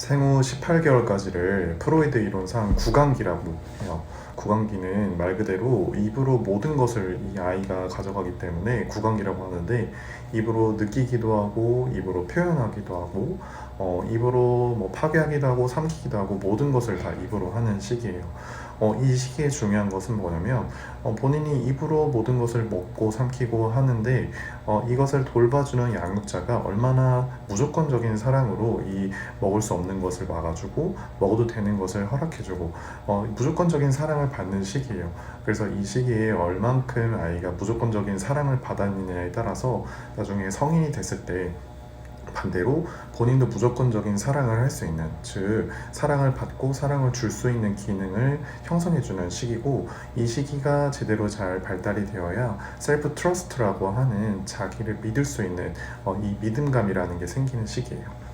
생후 18개월까지를 프로이드 이론상 구강기라고 해요. 구강기는 말 그대로 입으로 모든 것을 이 아이가 가져가기 때문에 구강기라고 하는데 입으로 느끼기도 하고 입으로 표현하기도 하고 어, 입으로 뭐 파괴하기도 하고 삼키기도 하고 모든 것을 다 입으로 하는 시기예요. 어, 이 시기에 중요한 것은 뭐냐면 어, 본인이 입으로 모든 것을 먹고 삼키고 하는데 어, 이것을 돌봐주는 양육자가 얼마나 무조건적인 사랑으로 이 먹을 수 없는 것을 막아주고 먹어도 되는 것을 허락해주고 어, 무조건적인 사랑을 받는 시기예요. 그래서 이 시기에 얼만큼 아이가 무조건적인 사랑을 받았느냐에 따라서 나중에 성인이 됐을 때 반대로 본인도 무조건적인 사랑을 할 수 있는 즉 사랑을 받고 사랑을 줄 수 있는 기능을 형성해 주는 시기고 이 시기가 제대로 잘 발달이 되어야 셀프 트러스트라고 하는 자기를 믿을 수 있는 어, 이 믿음감이라는 게 생기는 시기예요.